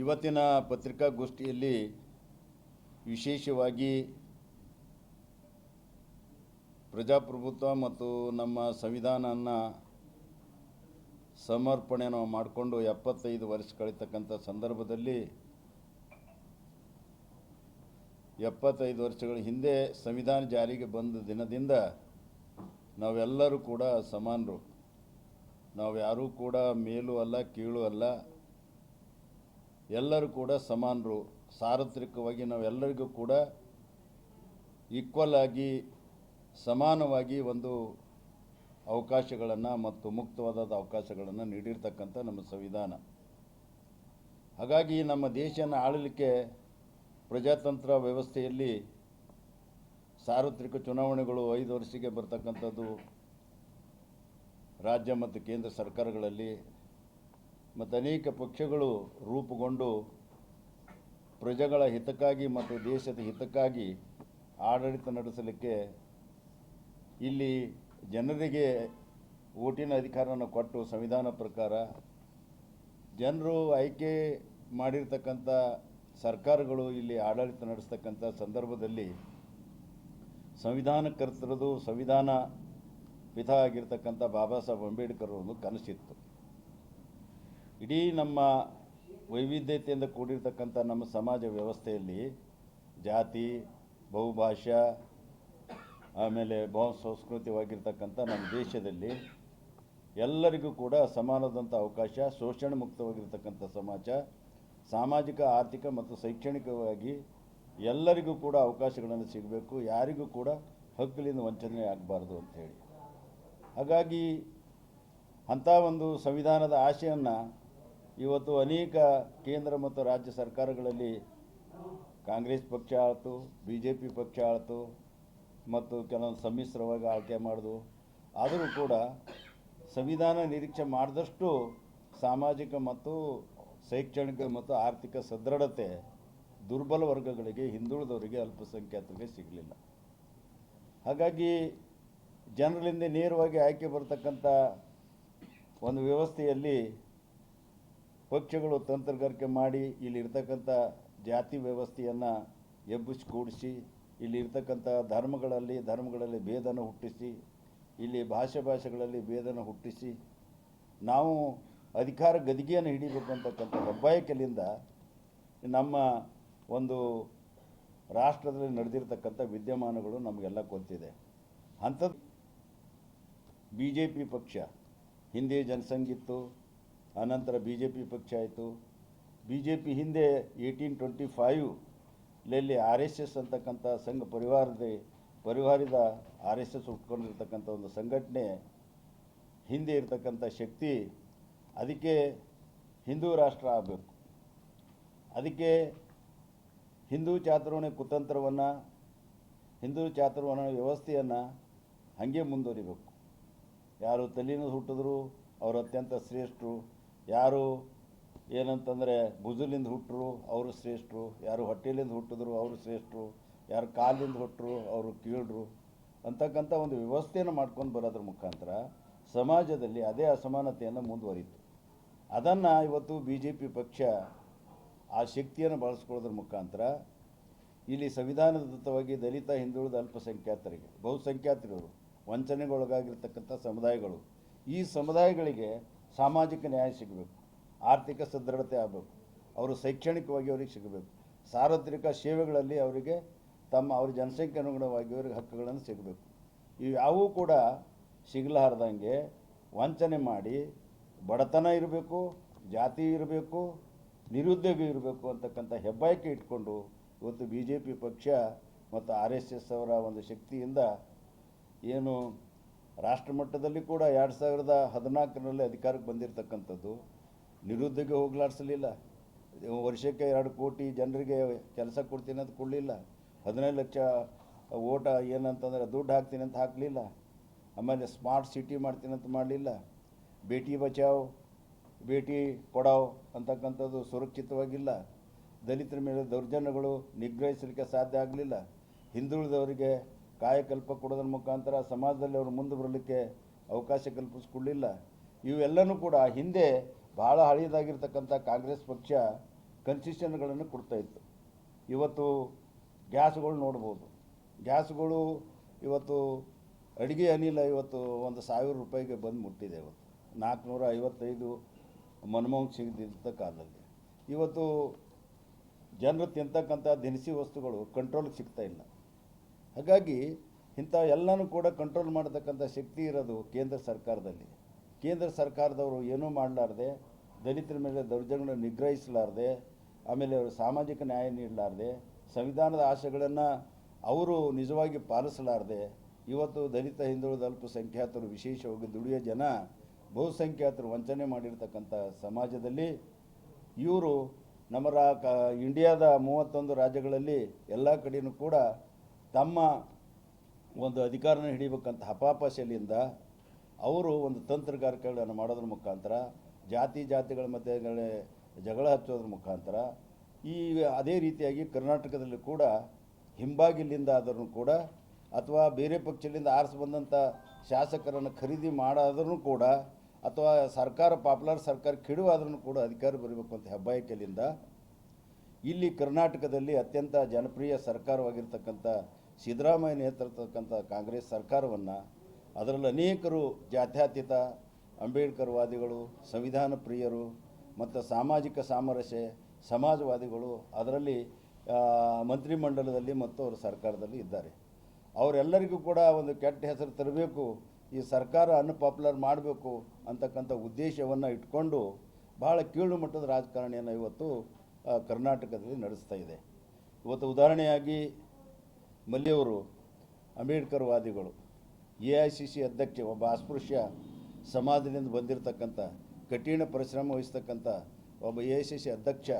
ಇವತ್ತಿನ ಪತ್ರಿಕಾಗೋಷ್ಠಿಯಲ್ಲಿ ವಿಶೇಷವಾಗಿ ಪ್ರಜಾಪ್ರಭುತ್ವ ಮತ್ತು ನಮ್ಮ ಸಂವಿಧಾನನ ಸಮರ್ಪಣೆ ನಾವು ಮಾಡಿಕೊಂಡು ಎಪ್ಪತ್ತೈದು ವರ್ಷ ಕಳೀತಕ್ಕಂಥ ಸಂದರ್ಭದಲ್ಲಿ ಎಪ್ಪತ್ತೈದು ವರ್ಷಗಳ ಹಿಂದೆ ಸಂವಿಧಾನ ಜಾರಿಗೆ ಬಂದ ದಿನದಿಂದ ನಾವೆಲ್ಲರೂ ಕೂಡ ಸಮಾನರು. ನಾವು ಯಾರೂ ಕೂಡ ಮೇಲೂ ಅಲ್ಲ, ಕೀಳು ಅಲ್ಲ. ಎಲ್ಲರೂ ಕೂಡ ಸಮಾನರು. ಸಾರ್ವತ್ರಿಕವಾಗಿ ನಾವೆಲ್ಲರಿಗೂ ಕೂಡ ಈಕ್ವಲ್ ಆಗಿ ಸಮಾನವಾಗಿ ಒಂದು ಅವಕಾಶಗಳನ್ನು ಮತ್ತು ಮುಕ್ತವಾದ ಅವಕಾಶಗಳನ್ನು ನೀಡಿರ್ತಕ್ಕಂಥ ನಮ್ಮ ಸಂವಿಧಾನ. ಹಾಗಾಗಿ ನಮ್ಮ ದೇಶನ ಆಳಲಿಕ್ಕೆ ಪ್ರಜಾತಂತ್ರ ವ್ಯವಸ್ಥೆಯಲ್ಲಿ ಸಾರ್ವತ್ರಿಕ ಚುನಾವಣೆಗಳು ಐದು ವರ್ಷಕ್ಕೆ ಬರ್ತಕ್ಕಂಥದ್ದು ರಾಜ್ಯ ಮತ್ತು ಕೇಂದ್ರ ಸರ್ಕಾರಗಳಲ್ಲಿ ಮತ್ತು ಅನೇಕ ಪಕ್ಷಗಳು ರೂಪುಗೊಂಡು ಪ್ರಜೆಗಳ ಹಿತಕ್ಕಾಗಿ ಮತ್ತು ದೇಶದ ಹಿತಕ್ಕಾಗಿ ಆಡಳಿತ ನಡೆಸಲಿಕ್ಕೆ ಇಲ್ಲಿ ಜನರಿಗೆ ಓಟಿನ ಅಧಿಕಾರವನ್ನು ಕೊಟ್ಟು ಸಂವಿಧಾನ ಪ್ರಕಾರ ಜನರು ಆಯ್ಕೆ ಮಾಡಿರ್ತಕ್ಕಂಥ ಸರ್ಕಾರಗಳು ಇಲ್ಲಿ ಆಡಳಿತ ನಡೆಸ್ತಕ್ಕಂಥ ಸಂದರ್ಭದಲ್ಲಿ ಸಂವಿಧಾನ ಕರ್ತರದು ಸಂವಿಧಾನ ಪಿತ ಆಗಿರ್ತಕ್ಕಂಥ ಬಾಬಾ ಸಾಹೇಬ್ ಅಂಬೇಡ್ಕರ್ ಒಂದು ಕನಸಿತ್ತು. ಇಡೀ ನಮ್ಮ ವೈವಿಧ್ಯತೆಯಿಂದ ಕೂಡಿರ್ತಕ್ಕಂಥ ನಮ್ಮ ಸಮಾಜ ವ್ಯವಸ್ಥೆಯಲ್ಲಿ ಜಾತಿ, ಬಹುಭಾಷಾ, ಆಮೇಲೆ ಬಹು ಸಂಸ್ಕೃತಿವಾಗಿರ್ತಕ್ಕಂಥ ನಮ್ಮ ದೇಶದಲ್ಲಿ ಎಲ್ಲರಿಗೂ ಕೂಡ ಸಮಾನದಂಥ ಅವಕಾಶ, ಶೋಷಣೆ ಮುಕ್ತವಾಗಿರ್ತಕ್ಕಂಥ ಸಮಾಜ, ಸಾಮಾಜಿಕ, ಆರ್ಥಿಕ ಮತ್ತು ಶೈಕ್ಷಣಿಕವಾಗಿ ಎಲ್ಲರಿಗೂ ಕೂಡ ಅವಕಾಶಗಳನ್ನು ಸಿಗಬೇಕು. ಯಾರಿಗೂ ಕೂಡ ಹಕ್ಕಲಿಂದ ವಂಚನೆ ಆಗಬಾರ್ದು ಹೇಳಿ. ಹಾಗಾಗಿ ಅಂಥ ಒಂದು ಸಂವಿಧಾನದ ಆಶೆಯನ್ನು ಇವತ್ತು ಅನೇಕ ಕೇಂದ್ರ ಮತ್ತು ರಾಜ್ಯ ಸರ್ಕಾರಗಳಲ್ಲಿ ಕಾಂಗ್ರೆಸ್ ಪಕ್ಷ ಆಳ್ತು ಬಿ ಜೆ ಪಿ ಪಕ್ಷ ಆಳ್ತು ಮತ್ತು ಕೆಲವೊಂದು ಸಮ್ಮಿಶ್ರವಾಗಿ ಆಳ್ಕೆ ಮಾಡಿದ್ವು ಆದರೂ ಕೂಡ ಸಂವಿಧಾನ ನಿರೀಕ್ಷೆ ಮಾಡಿದಷ್ಟು ಸಾಮಾಜಿಕ ಮತ್ತು ಶೈಕ್ಷಣಿಕ ಮತ್ತು ಆರ್ಥಿಕ ಸದೃಢತೆ ದುರ್ಬಲ ವರ್ಗಗಳಿಗೆ ಹಿಂದುಳಿದವರಿಗೆ ಅಲ್ಪಸಂಖ್ಯಾತರಿಗೆ ಸಿಗಲಿಲ್ಲ. ಹಾಗಾಗಿ ಜನರಿಂದ ನೇರವಾಗಿ ಆಯ್ಕೆ ಬರ್ತಕ್ಕಂಥ ಒಂದು ವ್ಯವಸ್ಥೆಯಲ್ಲಿ ಪಕ್ಷಗಳು ತಂತ್ರಗಾರಿಕೆ ಮಾಡಿ ಇಲ್ಲಿರ್ತಕ್ಕಂಥ ಜಾತಿ ವ್ಯವಸ್ಥೆಯನ್ನು ಎಬ್ಬಿಸಿ ಕೂಡಿಸಿ, ಇಲ್ಲಿರ್ತಕ್ಕಂಥ ಧರ್ಮಗಳಲ್ಲಿ ಧರ್ಮಗಳಲ್ಲಿ ಭೇದನ ಹುಟ್ಟಿಸಿ, ಇಲ್ಲಿ ಭಾಷೆ ಭಾಷೆಗಳಲ್ಲಿ ಭೇದನ ಹುಟ್ಟಿಸಿ, ನಾವು ಅಧಿಕಾರ ಗದಿಗೆಯನ್ನು ಹಿಡಿಬೇಕು ಹೆಬ್ಬಾಯಕಲಿಂದ ನಮ್ಮ ಒಂದು ರಾಷ್ಟ್ರದಲ್ಲಿ ನಡೆದಿರ್ತಕ್ಕಂಥ ವಿದ್ಯಮಾನಗಳು ನಮಗೆಲ್ಲ ಗೊತ್ತಿದೆ. ಅಂಥದ್ದು ಬಿ ಜೆ ಪಿ ಪಕ್ಷ, ಹಿಂದೆ ಜನಸಂಘಿತ್ತು ಆನಂತರ ಬಿ ಜೆ ಪಿ ಪಕ್ಷ ಆಯಿತು. ಬಿ ಜೆ ಪಿ ಹಿಂದೆ ಏಯ್ಟೀನ್ ಟ್ವೆಂಟಿ ಫೈವ್ಲಲ್ಲಿ ಆರ್ ಎಸ್ ಎಸ್ ಅಂತಕ್ಕಂಥ ಸಂಘ ಪರಿವಾರದ ಪರಿವಾರದ ಆರ್ ಎಸ್ ಎಸ್ ಉಟ್ಕೊಂಡಿರ್ತಕ್ಕಂಥ ಒಂದು ಸಂಘಟನೆ ಹಿಂದೆ ಇರತಕ್ಕಂಥ ಶಕ್ತಿ, ಅದಕ್ಕೆ ಹಿಂದೂ ರಾಷ್ಟ್ರ ಆಗಬೇಕು. ಅದಕ್ಕೆ ಹಿಂದೂ ಚಾತುರ್ವಣೆ ಕುತಂತ್ರವನ್ನು, ಹಿಂದೂ ಚಾತುರ್ವಣ ವ್ಯವಸ್ಥೆಯನ್ನು ಹಾಗೆ ಮುಂದುವರಿಬೇಕು. ಯಾರು ತಲೆಯಿಂದ ಹುಟ್ಟಿದ್ರು, ಅವರು ಅತ್ಯಂತ ಶ್ರೇಷ್ಠರು ಯಾರು ಏನಂತಂದರೆ ಭುಜಲಿಂದ ಹುಟ್ಟರು ಅವರು ಶ್ರೇಷ್ಠರು. ಯಾರು ಹೊಟ್ಟೆಲಿಂದ ಹುಟ್ಟಿದ್ರು, ಅವರು ಶ್ರೇಷ್ಠರು. ಯಾರು ಕಾಲಿಂದ ಹುಟ್ಟರು ಅವರು ಕೀಳರು. ಅಂತಕ್ಕಂಥ ಒಂದು ವ್ಯವಸ್ಥೆಯನ್ನು ಮಾಡ್ಕೊಂಡು ಬರೋದ್ರ ಮುಖಾಂತರ ಸಮಾಜದಲ್ಲಿ ಅದೇ ಅಸಮಾನತೆಯನ್ನು ಮುಂದುವರಿತು. ಅದನ್ನು ಇವತ್ತು ಬಿ ಜೆ ಪಿ ಪಕ್ಷ ಆ ಶಕ್ತಿಯನ್ನು ಬಳಸ್ಕೊಳ್ಳೋದ್ರ ಮುಖಾಂತರ ಇಲ್ಲಿ ಸಂವಿಧಾನದತ್ತವಾಗಿ ದಲಿತ, ಹಿಂದುಳಿದ ಅಲ್ಪಸಂಖ್ಯಾತರಿಗೆ ಬಹುಸಂಖ್ಯಾತರು ವಂಚನೆಗೊಳಗಾಗಿರ್ತಕ್ಕಂಥ ಸಮುದಾಯಗಳು, ಈ ಸಮುದಾಯಗಳಿಗೆ ಸಾಮಾಜಿಕ ನ್ಯಾಯ ಸಿಗಬೇಕು. ಆರ್ಥಿಕ ಸದೃಢತೆ ಆಗಬೇಕು. ಅವರು ಶೈಕ್ಷಣಿಕವಾಗಿ ಅವರಿಗೆ ಸಿಗಬೇಕು. ಸಾರ್ವತ್ರಿಕ ಸೇವೆಗಳಲ್ಲಿ ಅವರಿಗೆ ತಮ್ಮ, ಅವ್ರ ಜನಸಂಖ್ಯೆ ಅನುಗುಣವಾಗಿ ಅವರಿಗೆ ಹಕ್ಕುಗಳನ್ನು ಸಿಗಬೇಕು. ಇವು ಯಾವೂ ಕೂಡ ಸಿಗಲಾರ್ದಂಗೆ ವಂಚನೆ ಮಾಡಿ ಬಡತನ ಇರಬೇಕು, ಜಾತಿ ಇರಬೇಕು, ನಿರುದ್ಯೋಗ ಇರಬೇಕು ಅಂತಕ್ಕಂಥ ಹೆಬ್ಬಾಯಿಕೆ ಇಟ್ಕೊಂಡು ಇವತ್ತು ಬಿ ಜೆ ಪಿ ಪಕ್ಷ ಮತ್ತು ಆರ್ ಎಸ್ ಎಸ್ ಅವರ ಒಂದು ಶಕ್ತಿಯಿಂದ ಏನು ರಾಷ್ಟ್ರ ಮಟ್ಟದಲ್ಲಿ ಕೂಡ ಎರಡು ಸಾವಿರದ ಹದಿನಾಲ್ಕರಲ್ಲಿ ಅಧಿಕಾರಕ್ಕೆ ಬಂದಿರತಕ್ಕಂಥದ್ದು ನಿರುದ್ಯೋಗ ಹೋಗ್ಲಾಡಿಸಲಿಲ್ಲ. ವರ್ಷಕ್ಕೆ ಎರಡು ಕೋಟಿ ಜನರಿಗೆ ಕೆಲಸ ಕೊಡ್ತೀನಿ ಅಂತ ಕೊಡಲಿಲ್ಲ. ಹದಿನೈದು ಲಕ್ಷ ಓಟ ಏನಂತಂದರೆ ದುಡ್ಡು ಹಾಕ್ತೀನಿ ಅಂತ ಹಾಕಲಿಲ್ಲ. ಆಮೇಲೆ ಸ್ಮಾರ್ಟ್ ಸಿಟಿ ಮಾಡ್ತೀನಿ ಅಂತ ಮಾಡಲಿಲ್ಲ. ಬೇಟಿ ಬಚಾವ್ ಭೇಟಿ ಕೊಡಾವ್ ಅಂತಕ್ಕಂಥದ್ದು ಸುರಕ್ಷಿತವಾಗಿಲ್ಲ. ದಲಿತರ ಮೇಲೆ ದೌರ್ಜನ್ಯಗಳು ನಿಗ್ರಹಿಸಲಿಕ್ಕೆ ಸಾಧ್ಯ ಆಗಲಿಲ್ಲ. ಹಿಂದುಳಿದವರಿಗೆ ಕಾಯಕಲ್ಪ ಕೊಡೋದ್ರ ಮುಖಾಂತರ ಸಮಾಜದಲ್ಲಿ ಅವರು ಮುಂದೆ ಬರಲಿಕ್ಕೆ ಅವಕಾಶ ಕಲ್ಪಿಸ್ಕೊಳ್ಳಿಲ್ಲ. ಇವೆಲ್ಲನೂ ಕೂಡ ಹಿಂದೆ ಭಾಳ ಹಳೆಯದಾಗಿರ್ತಕ್ಕಂಥ ಕಾಂಗ್ರೆಸ್ ಪಕ್ಷ ಕನ್ಸಿಷನ್ಗಳನ್ನು ಕೊಡ್ತಾ ಇತ್ತು. ಇವತ್ತು ಗ್ಯಾಸ್ಗಳು ನೋಡ್ಬೋದು. ಗ್ಯಾಸ್ಗಳು ಇವತ್ತು ಅಡುಗೆ ಅನಿಲ ಇವತ್ತು ಒಂದು ಸಾವಿರ ರೂಪಾಯಿಗೆ ಬಂದು ಮುಟ್ಟಿದೆ ಇವತ್ತು. ನಾಲ್ಕುನೂರ ಐವತ್ತೈದು ಮನಮೋಹನ್ ಸಿಗದಿದ್ದ ಕಾಲದಲ್ಲಿ. ಇವತ್ತು ಜನರು ತಿಂತಕ್ಕಂಥ ದಿನಸಿ ವಸ್ತುಗಳು ಕಂಟ್ರೋಲ್ಗೆ ಸಿಗ್ತಾ ಇಲ್ಲ. ಹಾಗಾಗಿ ಇಂಥ ಎಲ್ಲನೂ ಕೂಡ ಕಂಟ್ರೋಲ್ ಮಾಡತಕ್ಕಂಥ ಶಕ್ತಿ ಇರೋದು ಕೇಂದ್ರ ಸರ್ಕಾರದಲ್ಲಿ. ಕೇಂದ್ರ ಸರ್ಕಾರದವರು ಏನೂ ಮಾಡಲಾರ್ದೆ, ದಲಿತರ ಮೇಲೆ ದೌರ್ಜನ್ಯ ನಿಗ್ರಹಿಸಲಾರ್ದೆ, ಆಮೇಲೆ ಅವರು ಸಾಮಾಜಿಕ ನ್ಯಾಯ ನೀಡಲಾರ್ದೆ, ಸಂವಿಧಾನದ ಆಶೆಗಳನ್ನು ಅವರು ನಿಜವಾಗಿ ಪಾಲಿಸಲಾರ್ದೆ, ಇವತ್ತು ದಲಿತ ಹಿಂದುಳಿದ ಅಲ್ಪಸಂಖ್ಯಾತರು ವಿಶೇಷವಾಗಿ ದುಡಿಯೋ ಜನ, ಬಹುಸಂಖ್ಯಾತರು ವಂಚನೆ ಮಾಡಿರ್ತಕ್ಕಂಥ ಸಮಾಜದಲ್ಲಿ ಇವರು ನಮ್ಮ ರಾ ಕ, ಇಂಡಿಯಾದ ಮೂವತ್ತೊಂದು ರಾಜ್ಯಗಳಲ್ಲಿ ಎಲ್ಲ ಕಡೆಯೂ ಕೂಡ ತಮ್ಮ ಒಂದು ಅಧಿಕಾರನ ಹಿಡಿಬೇಕಂತ ಹಪಾಪಶೆಲಿಂದ ಅವರು ಒಂದು ತಂತ್ರಗಾರಿಕೆಗಳನ್ನು ಮಾಡೋದ್ರ ಮುಖಾಂತರ, ಜಾತಿ ಜಾತಿಗಳ ಮಧ್ಯೆ ಜಗಳ ಹಚ್ಚೋದ್ರ ಮುಖಾಂತರ, ಈ ಅದೇ ರೀತಿಯಾಗಿ ಕರ್ನಾಟಕದಲ್ಲಿ ಕೂಡ ಹಿಂಬಾಗಿಲಿಂದ ಆದರೂ ಕೂಡ ಅಥವಾ ಬೇರೆ ಪಕ್ಷದಿಂದ ಆರಿಸಿ ಬಂದಂಥ ಶಾಸಕರನ್ನು ಖರೀದಿ ಮಾಡಾದರೂ ಕೂಡ ಅಥವಾ ಸರ್ಕಾರ, ಪಾಪ್ಯುಲರ್ ಸರ್ಕಾರ ಕೆಡುವಾದ್ರೂ ಕೂಡ ಅಧಿಕಾರ ಬರಬೇಕು ಅಂತ ಹೆಬ್ಬಾಯಿಕೆಯಿಂದ ಇಲ್ಲಿ ಕರ್ನಾಟಕದಲ್ಲಿ ಅತ್ಯಂತ ಜನಪ್ರಿಯ ಸರ್ಕಾರವಾಗಿರ್ತಕ್ಕಂಥ ಸಿದ್ದರಾಮಯ್ಯ ನೇತೃತ್ವಕ್ಕಂಥ ಕಾಂಗ್ರೆಸ್ ಸರ್ಕಾರವನ್ನು ಅದರಲ್ಲಿ ಅನೇಕರು ಜಾತ್ಯತೀತ, ಅಂಬೇಡ್ಕರ್ವಾದಿಗಳು, ಸಂವಿಧಾನ ಪ್ರಿಯರು ಮತ್ತು ಸಾಮಾಜಿಕ ಸಾಮರಸ್ಯ ಸಮಾಜವಾದಿಗಳು ಅದರಲ್ಲಿ ಮಂತ್ರಿಮಂಡಲದಲ್ಲಿ ಮತ್ತು ಅವರ ಸರ್ಕಾರದಲ್ಲಿ ಇದ್ದಾರೆ. ಅವರೆಲ್ಲರಿಗೂ ಕೂಡ ಒಂದು ಕೆಟ್ಟ ಹೆಸರು ತರಬೇಕು, ಈ ಸರ್ಕಾರ ಅನ್ಪಾಪ್ಯುಲರ್ ಮಾಡಬೇಕು ಅಂತಕ್ಕಂಥ ಉದ್ದೇಶವನ್ನು ಇಟ್ಕೊಂಡು ಭಾಳ ಕೀಳು ಮಟ್ಟದ ರಾಜಕಾರಣಿಯನ್ನು ಇವತ್ತು ಕರ್ನಾಟಕದಲ್ಲಿ ನಡೆಸ್ತಾ ಇದೆ. ಇವತ್ತು ಉದಾಹರಣೆಯಾಗಿ ಮಲ್ಲಿಯವರು ಅಂಬೇಡ್ಕರ್ ವಾದಿಗಳು ಎ ಐ ಸಿ ಸಿ ಅಧ್ಯಕ್ಷ, ಒಬ್ಬ ಅಸ್ಪೃಶ್ಯ ಸಮಾಜದಿಂದ ಬಂದಿರತಕ್ಕಂಥ, ಕಠಿಣ ಪರಿಶ್ರಮ ವಹಿಸ್ತಕ್ಕಂಥ ಒಬ್ಬ ಎ ಐ ಸಿ ಸಿ ಅಧ್ಯಕ್ಷ,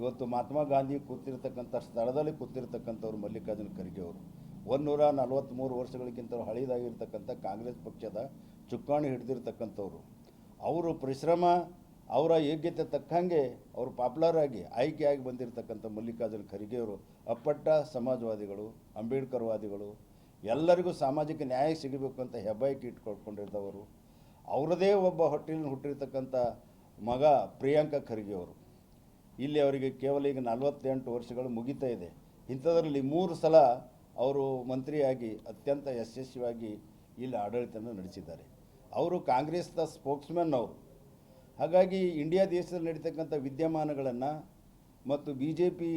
ಇವತ್ತು ಮಹಾತ್ಮ ಗಾಂಧಿ ಕೂತಿರ್ತಕ್ಕಂಥ ಸ್ಥಳದಲ್ಲಿ ಕೂತಿರ್ತಕ್ಕಂಥವ್ರು ಮಲ್ಲಿಕಾರ್ಜುನ ಖರ್ಗೆ ಅವರು. ಒಂದೂರ ನಲವತ್ತ್ಮೂರು ವರ್ಷಗಳಿಗಿಂತ ಹಳೆಯದಾಗಿರ್ತಕ್ಕಂಥ ಕಾಂಗ್ರೆಸ್ ಪಕ್ಷದ ಚುಕ್ಕಾಣಿ ಹಿಡಿದಿರ್ತಕ್ಕಂಥವ್ರು. ಅವರು ಪರಿಶ್ರಮ ಅವರ ಯೋಗ್ಯತೆ ತಕ್ಕಂಗೆ ಅವರು ಪಾಪ್ಯುಲರ್ ಆಗಿ ಆಯ್ಕೆಯಾಗಿ ಬಂದಿರತಕ್ಕಂಥ ಮಲ್ಲಿಕಾರ್ಜುನ ಖರ್ಗೆಯವರು ಅಪ್ಪಟ್ಟ ಸಮಾಜವಾದಿಗಳು, ಅಂಬೇಡ್ಕರ್ವಾದಿಗಳು, ಎಲ್ಲರಿಗೂ ಸಾಮಾಜಿಕ ನ್ಯಾಯ ಸಿಗಬೇಕು ಅಂತ ಹೆಬ್ಬಾಯಿಕೆ ಇಟ್ಕೊಳ್ಕೊಂಡಿದ್ದವರು, ಅವರದೇ ಒಬ್ಬ ಹೊಟ್ಟೆಲಿನ ಹುಟ್ಟಿರ್ತಕ್ಕಂಥ ಮಗ ಪ್ರಿಯಾಂಕ ಖರ್ಗೆ ಅವರು. ಇಲ್ಲಿ ಅವರಿಗೆ ಕೇವಲ ಈಗ ನಲವತ್ತೆಂಟು ವರ್ಷಗಳು ಮುಗಿತಾ ಇದೆ. ಇಂಥದ್ರಲ್ಲಿ ಮೂರು ಸಲ ಅವರು ಮಂತ್ರಿಯಾಗಿ ಅತ್ಯಂತ ಯಶಸ್ವಿಯಾಗಿ ಇಲ್ಲಿ ಆಡಳಿತವನ್ನು ನಡೆಸಿದ್ದಾರೆ. ಅವರು ಕಾಂಗ್ರೆಸ್ನ ಸ್ಪೋಕ್ಸ್ಮ್ಯಾನ್ ಅವರು. ಹಾಗಾಗಿ ಇಂಡಿಯಾ ದೇಶದಲ್ಲಿ ನಡೀತಕ್ಕಂಥ ವಿದ್ಯಮಾನಗಳನ್ನು ಮತ್ತು ಬಿ ಜೆ ಪಿ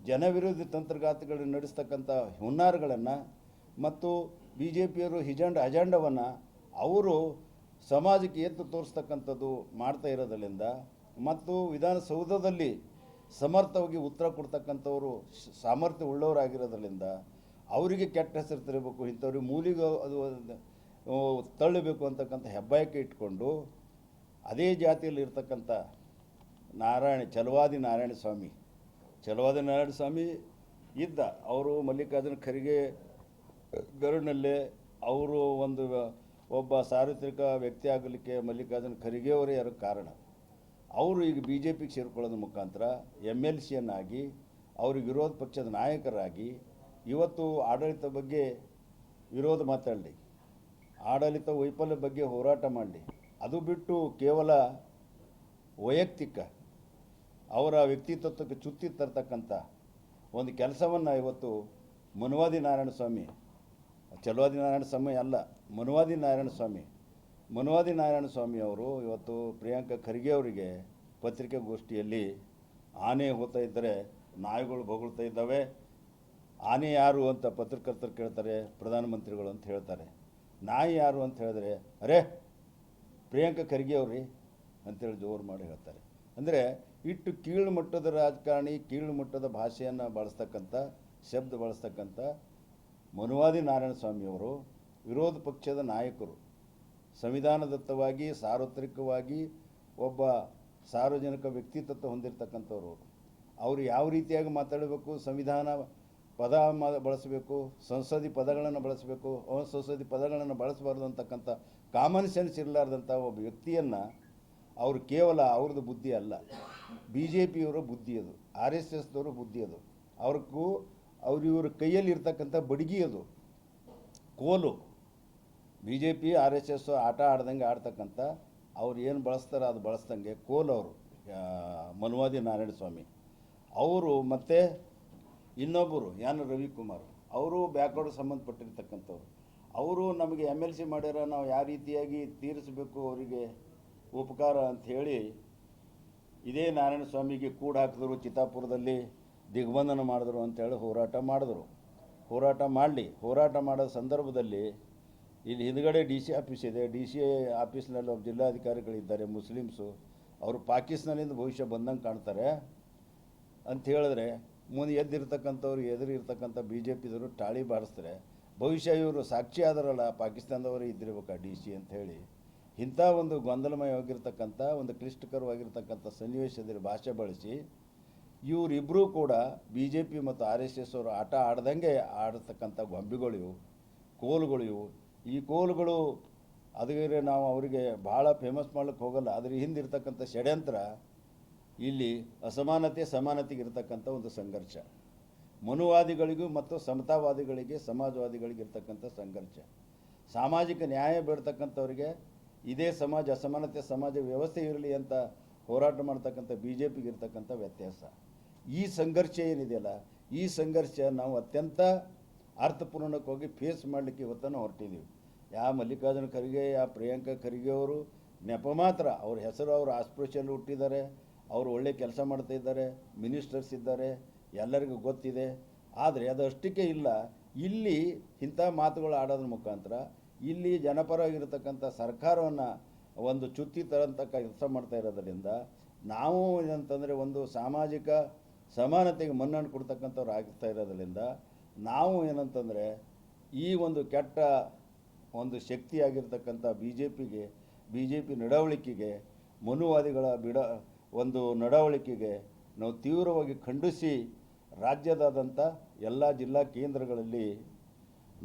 ಜನವಿರೋಧಿ ತಂತ್ರಗಾತಿಗಳನ್ನು ನಡೆಸ್ತಕ್ಕಂಥ ಹುನ್ನಾರಗಳನ್ನು ಮತ್ತು ಬಿ ಜೆ ಪಿಯವರು ಹಿಜಾಂಡ ಅಜಾಂಡವನ್ನು ಅವರು ಸಮಾಜಕ್ಕೆ ಎತ್ತು ತೋರಿಸ್ತಕ್ಕಂಥದ್ದು ಮಾಡ್ತಾ ಇರೋದರಿಂದ ಮತ್ತು ವಿಧಾನಸೌಧದಲ್ಲಿ ಸಮರ್ಥವಾಗಿ ಉತ್ತರ ಕೊಡ್ತಕ್ಕಂಥವರು ಸಾಮರ್ಥ್ಯ ಉಳ್ಳವರಾಗಿರೋದ್ರಿಂದ ಅವರಿಗೆ ಕೆಟ್ಟ ಹೆಸರು ತರಬೇಕು, ಇಂಥವ್ರಿಗೆ ಮೂಲಿಗೆ ಅದು ತಳ್ಳಬೇಕು ಅಂತಕ್ಕಂಥ ಹೆಬ್ಬಾಯಕ್ಕೆ ಇಟ್ಕೊಂಡು ಅದೇ ಜಾತಿಯಲ್ಲಿ ಇರ್ತಕ್ಕಂಥ ನಾರಾಯಣ ಚಲವಾದಿ ನಾರಾಯಣ ಸ್ವಾಮಿ. ಚಲವಾದಿ ನಾರಾಯಣ ಸ್ವಾಮಿ ಇದ್ದ. ಅವರು ಮಲ್ಲಿಕಾರ್ಜುನ ಖರ್ಗೆ, ಗರುಡನಲ್ಲೇ ಅವರು ಒಂದು ಒಬ್ಬ ಸಾರ್ವತ್ರಿಕ ವ್ಯಕ್ತಿ ಆಗಲಿಕ್ಕೆ ಮಲ್ಲಿಕಾರ್ಜುನ ಖರ್ಗೆ ಅವರೇ ಯಾರು ಕಾರಣ. ಅವರು ಈಗ ಬಿ ಜೆ ಪಿಗೆ ಸೇರ್ಕೊಳ್ಳೋದ್ರ ಮುಖಾಂತರ ಎಂ ಎಲ್ ಸಿಯನ್ನಾಗಿ ಅವ್ರಿಗೆ ವಿರೋಧ ಪಕ್ಷದ ನಾಯಕರಾಗಿ ಇವತ್ತು ಆಡಳಿತ ಬಗ್ಗೆ ವಿರೋಧ ಮಾತಾಡಲಿ. ಆಡಳಿತ ವೈಫಲ್ಯ ಬಗ್ಗೆ ಹೋರಾಟ ಮಾಡಲಿ. ಅದು ಬಿಟ್ಟು ಕೇವಲ ವೈಯಕ್ತಿಕ, ಅವರ ವ್ಯಕ್ತಿತ್ವಕ್ಕೆ ಚುತ್ತಿ ತರ್ತಕ್ಕಂಥ ಒಂದು ಕೆಲಸವನ್ನು ಇವತ್ತು ಮನುವಾದಿ ನಾರಾಯಣ ಸ್ವಾಮಿ ಚಲುವಾದಿ ನಾರಾಯಣ ಸ್ವಾಮಿ ಅಲ್ಲ, ಮನುವಾದಿ ನಾರಾಯಣ ಸ್ವಾಮಿ, ಮನುವಾದಿ ನಾರಾಯಣ ಸ್ವಾಮಿ ಅವರು ಇವತ್ತು ಪ್ರಿಯಾಂಕಾ ಖರ್ಗೆ ಅವರಿಗೆ ಪತ್ರಿಕಾಗೋಷ್ಠಿಯಲ್ಲಿ ಆನೆ ಹೋಗ್ತಾ ಇದ್ದರೆ, ನಾಯಿಗಳು ಬೊಗಳ್ತಾ ಇದ್ದಾವೆ. ಆನೆ ಯಾರು ಅಂತ ಪತ್ರಕರ್ತರು ಕೇಳ್ತಾರೆ, ಪ್ರಧಾನಮಂತ್ರಿಗಳು ಅಂತ ಹೇಳ್ತಾರೆ. ನಾಯಿ ಯಾರು ಅಂತ ಹೇಳಿದ್ರೆ, ಅರೇ ಪ್ರಿಯಾಂಕಾ ಖರ್ಗೆ ಅವ್ರಿ ಅಂತೇಳಿ ಜೋರು ಮಾಡಿ ಹೇಳ್ತಾರೆ. ಅಂದರೆ ಇಟ್ಟು ಕೀಳು ಮಟ್ಟದ ರಾಜಕಾರಣಿ ಕೀಳು ಮಟ್ಟದ ಭಾಷೆಯನ್ನು ಬಳಸ್ತಕ್ಕಂಥ, ಶಬ್ದ ಬಳಸ್ತಕ್ಕಂಥ ಮನುವಾದಿ ನಾರಾಯಣ ಸ್ವಾಮಿಯವರು ವಿರೋಧ ಪಕ್ಷದ ನಾಯಕರು. ಸಂವಿಧಾನದತ್ತವಾಗಿ, ಸಾರ್ವತ್ರಿಕವಾಗಿ ಒಬ್ಬ ಸಾರ್ವಜನಿಕ ವ್ಯಕ್ತಿತ್ವ ಹೊಂದಿರತಕ್ಕಂಥವ್ರು ಅವರು. ಯಾವ ರೀತಿಯಾಗಿ ಮಾತಾಡಬೇಕು? ಸಂವಿಧಾನ ಪದ ಬಳಸಬೇಕು? ಸಂಸದಿ ಪದಗಳನ್ನು ಬಳಸಬೇಕು? ಸಂಸದಿ ಪದಗಳನ್ನು ಬಳಸಬಾರ್ದು ಅಂತಕ್ಕಂಥ ಕಾಮನ್ ಸೆನ್ಸ್ ಇರಲಾರ್ದಂಥ ಒಬ್ಬ ವ್ಯಕ್ತಿಯನ್ನು ಅವರು ಕೇವಲ ಅವ್ರದ್ದು ಬುದ್ಧಿ ಅಲ್ಲ. ಬಿ ಜೆ ಪಿಯವರ ಬುದ್ಧಿ ಅದು, ಆರ್ ಎಸ್ ಎಸ್ದವರು ಬುದ್ಧಿ ಅದು. ಅವ್ರಿಗೂ ಅವ್ರ ಇವ್ರ ಕೈಯಲ್ಲಿ ಇರ್ತಕ್ಕಂಥ ಬಡಗಿ ಅದು. ಕೋಲು. B J P R S S ಆಟ ಆಡ್ದಂಗೆ ಆಡ್ತಕ್ಕಂಥ ಅವ್ರು ಏನು ಬಳಸ್ತಾರೆ ಅದು ಬಳಸ್ದಂಗೆ ಕೋಲ್ ಅವರು ಮನುವಾದಿ ನಾರಾಯಣ ಸ್ವಾಮಿ. ಅವರು ಮತ್ತು ಇನ್ನೊಬ್ಬರು ಯಾನ್ ರವಿಕುಮಾರ್. ಅವರು ಬ್ಯಾಕ್ವರ್ಡ್ ಸಂಬಂಧಪಟ್ಟಿರ್ತಕ್ಕಂಥವ್ರು. ಅವರು ನಮಗೆ ಎಂ ಎಲ್ ಸಿ ಮಾಡ್ಯಾರ, ನಾವು ಯಾವ ರೀತಿಯಾಗಿ ತೀರಿಸಬೇಕು ಅವರಿಗೆ ಉಪಕಾರ ಅಂತ ಹೇಳಿ ಇದೇ ನಾರಾಯಣ ಸ್ವಾಮಿಗೆ ಕೂಡ ಹಾಕಿದ್ರು, ಚಿತ್ತಾಪುರದಲ್ಲಿ ದಿಗ್ಬಂಧನ ಮಾಡಿದ್ರು ಅಂತೇಳಿ ಹೋರಾಟ ಮಾಡಿದ್ರು. ಹೋರಾಟ ಮಾಡಲಿ. ಹೋರಾಟ ಮಾಡೋ ಸಂದರ್ಭದಲ್ಲಿ ಇಲ್ಲಿ ಹಿಂದ್ಗಡೆ ಡಿ ಸಿ ಆಫೀಸ್ ಇದೆ. ಡಿ ಸಿ ಆಫೀಸ್ನಲ್ಲಿ ಒಬ್ಬ ಜಿಲ್ಲಾಧಿಕಾರಿಗಳಿದ್ದಾರೆ, ಮುಸ್ಲಿಮ್ಸು. ಅವರು ಪಾಕಿಸ್ತಾನದಿಂದ ಭವಿಷ್ಯ ಬಂದಂಗೆ ಕಾಣ್ತಾರೆ. ಅಂತ ಹೇಳಿದ್ರೆ, ಮುಂದೆ ಎದ್ದಿರ್ತಕ್ಕಂಥವ್ರು ಎದುರಿರ್ತಕ್ಕಂಥ ಬಿ ಜೆ ಪಿದವರು ಟಾಳಿ ಬಾರಿಸ್ತಾರೆ. ಭವಿಷ್ಯ ಇವರು ಸಾಕ್ಷಿ ಆದರಲ್ಲ ಪಾಕಿಸ್ತಾನದವರೇ ಇದ್ದಿರ್ಬೇಕು ಡಿ ಸಿ ಅಂತ ಹೇಳಿ ಇಂಥ ಒಂದು ಗೊಂದಲಮಯವಾಗಿರ್ತಕ್ಕಂಥ, ಒಂದು ಕ್ಲಿಷ್ಟಕರವಾಗಿರ್ತಕ್ಕಂಥ ಸನ್ನಿವೇಶದಲ್ಲಿ ಭಾಷೆ ಬಳಸಿ ಇವರಿಬ್ಬರೂ ಕೂಡ ಬಿ ಜೆ ಪಿ ಮತ್ತು ಆರ್ ಎಸ್ ಎಸ್ ಅವರು ಆಟ ಆಡ್ದಂಗೆ ಆಡತಕ್ಕಂಥ ಗೊಂಬೆಗಳಿವು ಇವು, ಕೋಲುಗಳು ಇವು. ಈ ಕೋಲುಗಳು ಅದುಗರೆ ನಾವು ಅವರಿಗೆ ಭಾಳ ಫೇಮಸ್ ಮಾಡ್ಲಿಕ್ಕೆ ಹೋಗಲ್ಲ ಅದ್ರ ಹಿಂದಿರ್ತಕ್ಕಂಥ ಷಡ್ಯಂತ್ರ, ಇಲ್ಲಿ ಅಸಮಾನತೆ, ಸಮಾನತೆಗೆ ಇರತಕ್ಕಂಥ ಒಂದು ಸಂಘರ್ಷ. ಮನುವಾದಿಗಳಿಗೂ ಮತ್ತು ಸಮತಾವಾದಿಗಳಿಗೆ, ಸಮಾಜವಾದಿಗಳಿಗೆ ಇರ್ತಕ್ಕಂಥ ಸಂಘರ್ಷ. ಸಾಮಾಜಿಕ ನ್ಯಾಯ ಬೇಡ್ತಕ್ಕಂಥವ್ರಿಗೆ ಇದೇ ಸಮಾಜ, ಅಸಮಾನತೆ, ಸಮಾಜ ವ್ಯವಸ್ಥೆ ಇರಲಿ ಅಂತ ಹೋರಾಟ ಮಾಡ್ತಕ್ಕಂಥ ಬಿ ಜೆ ಪಿಗೆ ಇರ್ತಕ್ಕಂಥ ವ್ಯತ್ಯಾಸ. ಈ ಸಂಘರ್ಷ ಏನಿದೆಯಲ್ಲ ಈ ಸಂಘರ್ಷ ನಾವು ಅತ್ಯಂತ ಅರ್ಥಪೂರ್ಣಕ್ಕೋಗಿ ಫೇಸ್ ಮಾಡಲಿಕ್ಕೆ ಇವತ್ತನ್ನು ಹೊರಟಿದ್ದೀವಿ ಯಾವ ಮಲ್ಲಿಕಾರ್ಜುನ ಖರ್ಗೆ ಯಾವ ಪ್ರಿಯಾಂಕಾ ಖರ್ಗೆ ಅವರು, ನೆಪ ಮಾತ್ರ ಅವ್ರ ಹೆಸರು, ಅವರು ಆಸ್ಪೃಶ್ಯಲ್ಲಿ ಹುಟ್ಟಿದ್ದಾರೆ, ಅವರು ಒಳ್ಳೆ ಕೆಲಸ ಮಾಡ್ತಾ ಇದ್ದಾರೆ, ಮಿನಿಸ್ಟರ್ಸ್ ಇದ್ದಾರೆ ಎಲ್ಲರಿಗೂ ಗೊತ್ತಿದೆ. ಆದರೆ ಅದು ಅಷ್ಟಕ್ಕೆ ಇಲ್ಲ. ಇಲ್ಲಿ ಇಂಥ ಮಾತುಗಳು ಆಡೋದ್ರ ಮುಖಾಂತರ ಇಲ್ಲಿ ಜನಪರವಾಗಿರತಕ್ಕಂಥ ಸರ್ಕಾರವನ್ನು ಒಂದು ಚುತ್ತಿ ತರಂತಕ್ಕ ಕೆಲಸ ಮಾಡ್ತಾ ಇರೋದರಿಂದ ನಾವು ಏನಂತಂದರೆ ಒಂದು ಸಾಮಾಜಿಕ ಸಮಾನತೆಗೆ ಮನ್ನಣೆ ಕೊಡ್ತಕ್ಕಂಥವ್ರು ಆಗ್ತಾ ಇರೋದರಿಂದ ನಾವು ಏನಂತಂದರೆ ಈ ಒಂದು ಕೆಟ್ಟ ಒಂದು ಶಕ್ತಿಯಾಗಿರ್ತಕ್ಕಂಥ ಬಿ ಜೆ ಪಿಗೆ ಬಿ ಜೆ ಪಿ ನಡವಳಿಕೆಗೆ, ಮನುವಾದಿಗಳ ಬಿಡ ಒಂದು ನಡವಳಿಕೆಗೆ ನಾವು ತೀವ್ರವಾಗಿ ಖಂಡಿಸಿ ರಾಜ್ಯದಾದಂಥ ಎಲ್ಲ ಜಿಲ್ಲಾ ಕೇಂದ್ರಗಳಲ್ಲಿ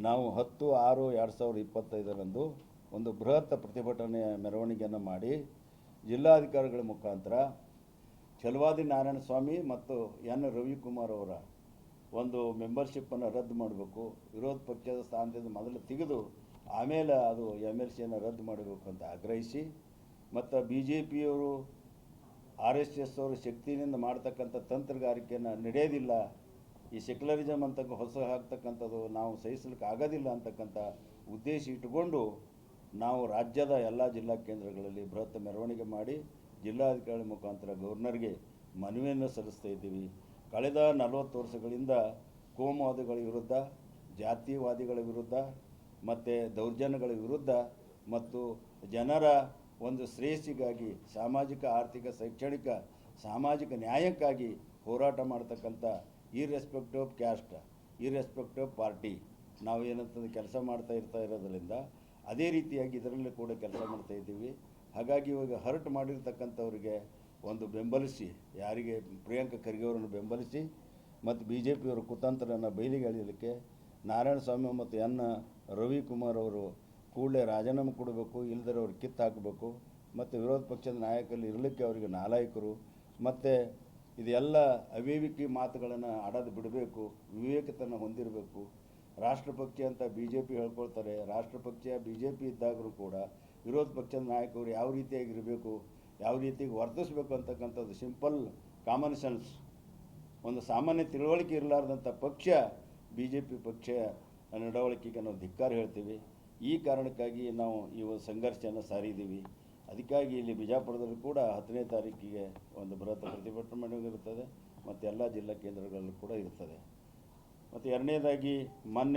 ನಾವು ಹತ್ತು, ಆರು, ಎರಡು ಸಾವಿರದ ಇಪ್ಪತ್ತೈದರಂದು ಒಂದು ಬೃಹತ್ ಪ್ರತಿಭಟನೆಯ ಮೆರವಣಿಗೆಯನ್ನು ಮಾಡಿ ಜಿಲ್ಲಾಧಿಕಾರಿಗಳ ಮುಖಾಂತರ ಚಲುವಾದಿ ನಾರಾಯಣ ಸ್ವಾಮಿ ಮತ್ತು ಎನ್ ರವಿಕುಮಾರ್ ಅವರ ಒಂದು ಮೆಂಬರ್ಶಿಪ್ಪನ್ನು ರದ್ದು ಮಾಡಬೇಕು. ವಿರೋಧ ಪಕ್ಷದ ಸ್ಥಾನದಿಂದ ಮೊದಲು ತೆಗೆದು ಆಮೇಲೆ ಅದು ಎಂ ಎಲ್ ಸಿಯನ್ನು ರದ್ದು ಮಾಡಬೇಕು ಅಂತ ಆಗ್ರಹಿಸಿ, ಮತ್ತು ಬಿ ಜೆ ಪಿಯವರು ಆರ್ ಎಸ್ ಎಸ್ ಅವರು ಶಕ್ತಿಯಿಂದ ಮಾಡ್ತಕ್ಕಂಥ ತಂತ್ರಗಾರಿಕೆಯನ್ನು ನಡೆಯೋದಿಲ್ಲ. ಈ ಸೆಕ್ಯುಲರಿಸಮ್ ಅಂತ ಹೊಸ ಹಾಕ್ತಕ್ಕಂಥದ್ದು ನಾವು ಸಹಿಸಲಿಕ್ಕೆ ಆಗೋದಿಲ್ಲ ಅಂತಕ್ಕಂಥ ಉದ್ದೇಶ ಇಟ್ಟುಕೊಂಡು ನಾವು ರಾಜ್ಯದ ಎಲ್ಲ ಜಿಲ್ಲಾ ಕೇಂದ್ರಗಳಲ್ಲಿ ಬೃಹತ್ ಮೆರವಣಿಗೆ ಮಾಡಿ ಜಿಲ್ಲಾಧಿಕಾರಿ ಮುಖಾಂತರ ಗವರ್ನರ್ಗೆ ಮನವಿಯನ್ನು ಸಲ್ಲಿಸ್ತಾ ಇದ್ದೀವಿ. ಕಳೆದ ನಲವತ್ತು ವರ್ಷಗಳಿಂದ ಕೋಮುವಾದಿಗಳ ವಿರುದ್ಧ, ಜಾತಿವಾದಿಗಳ ವಿರುದ್ಧ, ಮತ್ತು ದೌರ್ಜನ್ಯಗಳ ವಿರುದ್ಧ ಮತ್ತು ಜನರ ಒಂದು ಶ್ರೇಯಸ್ಸಿಗಾಗಿ ಸಾಮಾಜಿಕ, ಆರ್ಥಿಕ, ಶೈಕ್ಷಣಿಕ, ಸಾಮಾಜಿಕ ನ್ಯಾಯಕ್ಕಾಗಿ ಹೋರಾಟ ಮಾಡ್ತಕ್ಕಂಥ irrespective of caste irrespective of party ನಾವು ಏನಂತಂದು ಕೆಲಸ ಮಾಡ್ತಾ ಇರ್ತಾ ಇರೋದರಿಂದ ಅದೇ ರೀತಿಯಾಗಿ ಇದರಲ್ಲಿ ಕೂಡ ಕೆಲಸ ಮಾಡ್ತಾ ಇದ್ದೀವಿ. ಹಾಗಾಗಿ ಇವಾಗ ಹರ್ಟ್ ಮಾಡಿರ್ತಕ್ಕಂಥವ್ರಿಗೆ ಒಂದು ಬೆಂಬಲಿಸಿ, ಯಾರಿಗೆ ಪ್ರಿಯಾಂಕ ಖರ್ಗೆ ಅವರನ್ನು ಬೆಂಬಲಿಸಿ ಮತ್ತು ಬಿ ಜೆ ಪಿಯವರ ಕುತಂತ್ರನ ನಾರಾಯಣ ಸ್ವಾಮಿ ಮತ್ತು ಎನ್ ರವಿಕುಮಾರ್ ಅವರು ಕೂಡಲೇ ರಾಜೀನಾಮೆ ಕೊಡಬೇಕು ಇಲ್ಲದ್ರೆ ಅವ್ರು ಕಿತ್ತು ಹಾಕಬೇಕು ಮತ್ತು ವಿರೋಧ ಪಕ್ಷದ ನಾಯಕರಲ್ಲಿ ಇರಲಿಕ್ಕೆ ಅವರಿಗೆ ನಾಲಾಯಕರು. ಮತ್ತು ಇದೆಲ್ಲ ಅವಿವೇಕಿ ಮಾತುಗಳನ್ನು ಆಡೋದು ಬಿಡಬೇಕು, ವಿವೇಕತನ ಹೊಂದಿರಬೇಕು. ರಾಷ್ಟ್ರಪಕ್ಷ ಅಂತ ಬಿ ಜೆ ಪಿ ಹೇಳ್ಕೊಳ್ತಾರೆ. ರಾಷ್ಟ್ರಪಕ್ಷ ಬಿ ಜೆ ಪಿ ಇದ್ದಾಗಲೂ ಕೂಡ ವಿರೋಧ ಪಕ್ಷದ ನಾಯಕರು ಯಾವ ರೀತಿಯಾಗಿರಬೇಕು, ಯಾವ ರೀತಿಯಾಗಿ ವರ್ತಿಸಬೇಕು ಅಂತಕ್ಕಂಥದ್ದು ಸಿಂಪಲ್ ಕಾಮನ್ ಸೆನ್ಸ್. ಒಂದು ಸಾಮಾನ್ಯ ತಿಳುವಳಿಕೆ ಇರಲಾರ್ದಂಥ ಪಕ್ಷ ಬಿ ಜೆ ಪಿ ಪಕ್ಷ ನಡವಳಿಕೆಗೆ ನಾವು ಧಿಕ್ಕಾರ ಹೇಳ್ತೀವಿ. ಈ ಕಾರಣಕ್ಕಾಗಿ ನಾವು ಈ ಒಂದು ಸಂಘರ್ಷವನ್ನು ಸಾರಿದ್ದೀವಿ. ಅದಕ್ಕಾಗಿ ಇಲ್ಲಿ ಬಿಜಾಪುರದಲ್ಲಿ ಕೂಡ ಹತ್ತನೇ ತಾರೀಕಿಗೆ ಒಂದು ಬೃಹತ್ ಪ್ರತಿಭಟನೆ ಇರುತ್ತದೆ ಮತ್ತು ಎಲ್ಲ ಜಿಲ್ಲಾ ಕೇಂದ್ರಗಳಲ್ಲೂ ಕೂಡ ಇರ್ತದೆ. ಮತ್ತು ಎರಡನೇದಾಗಿ ಮೊನ್ನೆ